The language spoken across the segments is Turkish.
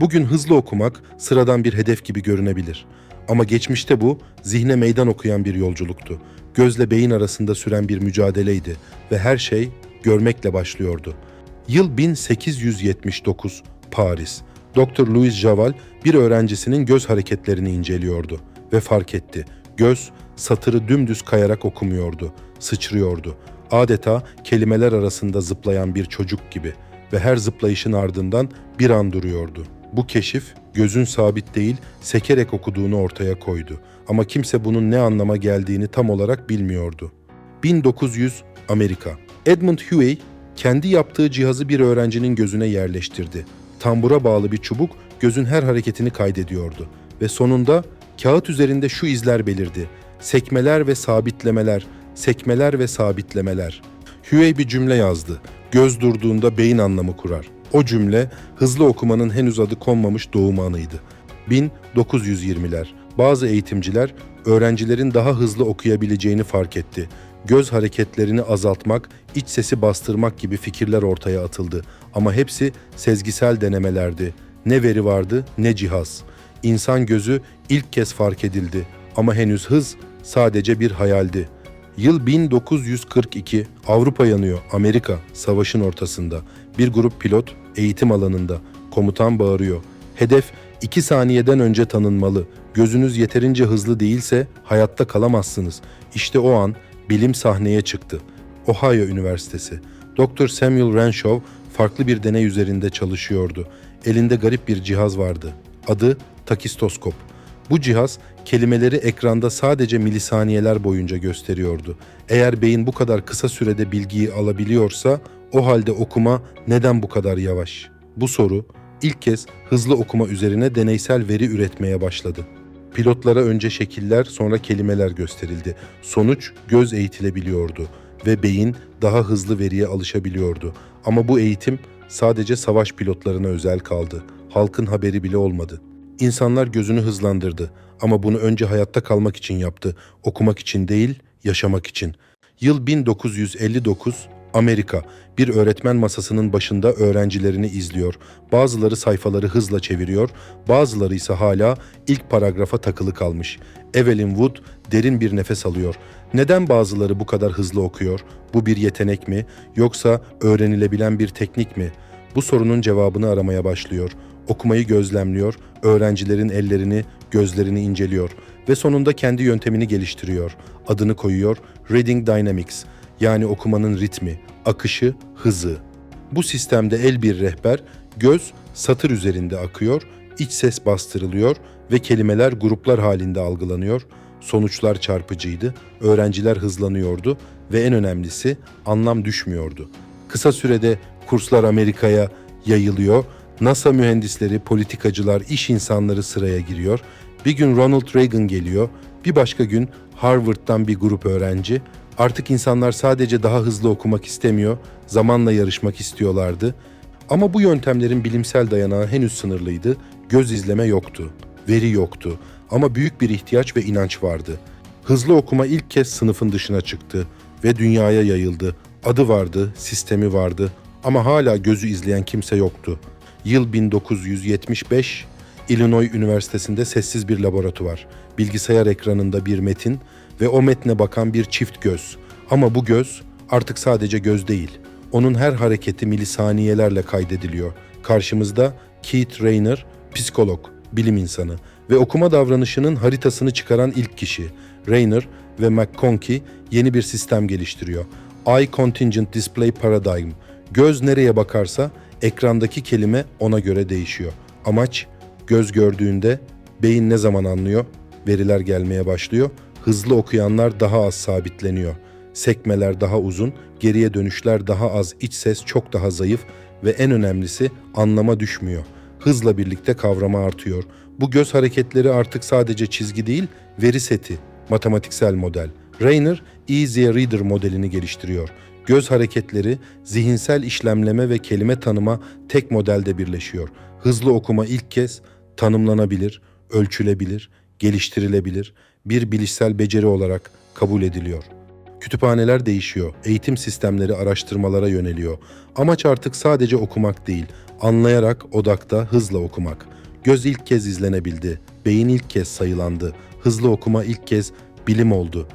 Bugün hızlı okumak sıradan bir hedef gibi görünebilir. Ama geçmişte bu zihne meydan okuyan bir yolculuktu. Gözle beyin arasında süren bir mücadeleydi ve her şey görmekle başlıyordu. Yıl 1879, Paris. Dr. Louis Javal bir öğrencisinin göz hareketlerini inceliyordu ve fark etti. Göz satırı dümdüz kayarak okumuyordu, sıçrıyordu. Adeta kelimeler arasında zıplayan bir çocuk gibi ve her zıplayışın ardından bir an duruyordu. Bu keşif gözün sabit değil, sekerek okuduğunu ortaya koydu. Ama kimse bunun ne anlama geldiğini tam olarak bilmiyordu. 1900 Amerika. Edmund Huey kendi yaptığı cihazı bir öğrencinin gözüne yerleştirdi. Tambura bağlı bir çubuk gözün her hareketini kaydediyordu ve sonunda kağıt üzerinde şu izler belirdi. Sekmeler ve sabitlemeler, sekmeler ve sabitlemeler. Huey bir cümle yazdı. Göz durduğunda beyin anlamı kurar. O cümle hızlı okumanın henüz adı konmamış doğum anıydı. 1920'ler. Bazı eğitimciler öğrencilerin daha hızlı okuyabileceğini fark etti. Göz hareketlerini azaltmak, iç sesi bastırmak gibi fikirler ortaya atıldı. Ama hepsi sezgisel denemelerdi. Ne veri vardı ne cihaz. İnsan gözü ilk kez fark edildi ama henüz hız sadece bir hayaldi. Yıl 1942. Avrupa yanıyor. Amerika savaşın ortasında. Bir grup pilot eğitim alanında. Komutan bağırıyor. Hedef 2 saniyeden önce tanınmalı. Gözünüz yeterince hızlı değilse hayatta kalamazsınız. İşte o an bilim sahneye çıktı. Ohio Üniversitesi. Dr. Samuel Renshaw farklı bir deney üzerinde çalışıyordu. Elinde garip bir cihaz vardı. Adı takistoskop. Bu cihaz kelimeleri ekranda sadece milisaniyeler boyunca gösteriyordu. Eğer beyin bu kadar kısa sürede bilgiyi alabiliyorsa o halde okuma neden bu kadar yavaş? Bu soru ilk kez hızlı okuma üzerine deneysel veri üretmeye başladı. Pilotlara önce şekiller sonra kelimeler gösterildi. Sonuç göz eğitilebiliyordu ve beyin daha hızlı veriye alışabiliyordu. Ama bu eğitim sadece savaş pilotlarına özel kaldı. Halkın haberi bile olmadı. İnsanlar gözünü hızlandırdı ama bunu önce hayatta kalmak için yaptı, okumak için değil, yaşamak için. Yıl 1959, Amerika. Bir öğretmen masasının başında öğrencilerini izliyor. Bazıları sayfaları hızla çeviriyor, bazıları ise hala ilk paragrafa takılı kalmış. Evelyn Wood derin bir nefes alıyor. Neden bazıları bu kadar hızlı okuyor? Bu bir yetenek mi yoksa öğrenilebilen bir teknik mi? Bu sorunun cevabını aramaya başlıyor. Okumayı gözlemliyor, öğrencilerin ellerini, gözlerini inceliyor ve sonunda kendi yöntemini geliştiriyor. Adını koyuyor Reading Dynamics yani okumanın ritmi, akışı, hızı. Bu sistemde el bir rehber, göz satır üzerinde akıyor, iç ses bastırılıyor ve kelimeler gruplar halinde algılanıyor. Sonuçlar çarpıcıydı, öğrenciler hızlanıyordu ve en önemlisi anlam düşmüyordu. Kısa sürede kurslar Amerika'ya yayılıyor, NASA mühendisleri, politikacılar, iş insanları sıraya giriyor. Bir gün Ronald Reagan geliyor, bir başka gün Harvard'dan bir grup öğrenci. Artık insanlar sadece daha hızlı okumak istemiyor, zamanla yarışmak istiyorlardı. Ama bu yöntemlerin bilimsel dayanağı henüz sınırlıydı, göz izleme yoktu, veri yoktu ama büyük bir ihtiyaç ve inanç vardı. Hızlı okuma ilk kez sınıfın dışına çıktı ve dünyaya yayıldı. Adı vardı, sistemi vardı ama hala gözü izleyen kimse yoktu. Yıl 1975, Illinois Üniversitesi'nde sessiz bir laboratuvar. Bilgisayar ekranında bir metin ve o metne bakan bir çift göz. Ama bu göz artık sadece göz değil. Onun her hareketi milisaniyelerle kaydediliyor. Karşımızda Keith Rayner, psikolog, bilim insanı ve okuma davranışının haritasını çıkaran ilk kişi. Rayner ve McConkie yeni bir sistem geliştiriyor. Eye Contingent Display Paradigm. Göz nereye bakarsa ekrandaki kelime ona göre değişiyor. Amaç göz gördüğünde beyin ne zaman anlıyor? Veriler gelmeye başlıyor. Hızlı okuyanlar daha az sabitleniyor. Sekmeler daha uzun, geriye dönüşler daha az, iç ses çok daha zayıf ve en önemlisi anlama düşmüyor. Hızla birlikte kavrama artıyor. Bu göz hareketleri artık sadece çizgi değil, veri seti, matematiksel model. Rayner, Easy Reader modelini geliştiriyor. Göz hareketleri, zihinsel işlemleme ve kelime tanıma tek modelde birleşiyor. Hızlı okuma ilk kez tanımlanabilir, ölçülebilir, geliştirilebilir, bir bilişsel beceri olarak kabul ediliyor. Kütüphaneler değişiyor, eğitim sistemleri araştırmalara yöneliyor. Amaç artık sadece okumak değil, anlayarak odakta hızla okumak. Göz ilk kez izlenebildi, beyin ilk kez sayılandı, hızlı okuma ilk kez bilim oldu.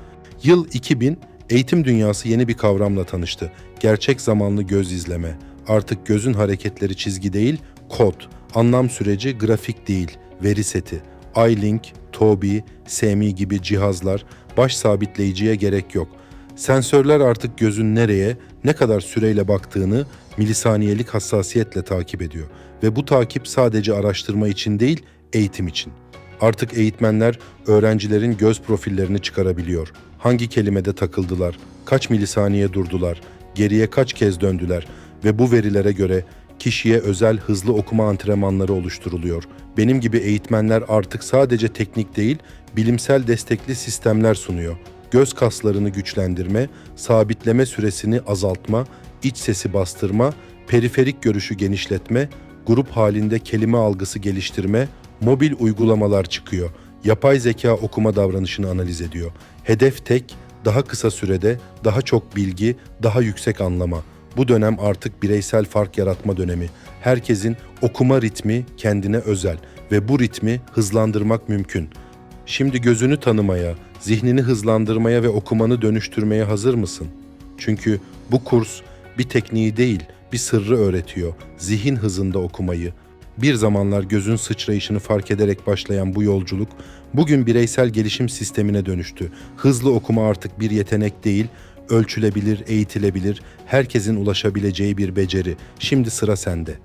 Yıl 2000, eğitim dünyası yeni bir kavramla tanıştı. Gerçek zamanlı göz izleme. Artık gözün hareketleri çizgi değil, kod. Anlam süreci grafik değil, veri seti. iLink, Tobii, SMI gibi cihazlar, baş sabitleyiciye gerek yok. Sensörler artık gözün nereye, ne kadar süreyle baktığını milisaniyelik hassasiyetle takip ediyor. Ve bu takip sadece araştırma için değil, eğitim için. Artık eğitmenler öğrencilerin göz profillerini çıkarabiliyor. Hangi kelimede takıldılar, kaç milisaniye durdular, geriye kaç kez döndüler ve bu verilere göre kişiye özel hızlı okuma antrenmanları oluşturuluyor. Benim gibi eğitmenler artık sadece teknik değil, bilimsel destekli sistemler sunuyor. Göz kaslarını güçlendirme, sabitleme süresini azaltma, iç sesi bastırma, periferik görüşü genişletme, grup halinde kelime algısı geliştirme, mobil uygulamalar çıkıyor. Yapay zeka okuma davranışını analiz ediyor. Hedef tek, daha kısa sürede daha çok bilgi, daha yüksek anlama. Bu dönem artık bireysel fark yaratma dönemi. Herkesin okuma ritmi kendine özel ve bu ritmi hızlandırmak mümkün. Şimdi gözünü tanımaya, zihnini hızlandırmaya ve okumanı dönüştürmeye hazır mısın? Çünkü bu kurs bir tekniği değil, bir sırrı öğretiyor. Zihin hızında okumayı. Bir zamanlar gözün sıçrayışını fark ederek başlayan bu yolculuk bugün bireysel gelişim sistemine dönüştü. Hızlı okuma artık bir yetenek değil, ölçülebilir, eğitilebilir, herkesin ulaşabileceği bir beceri. Şimdi sıra sende.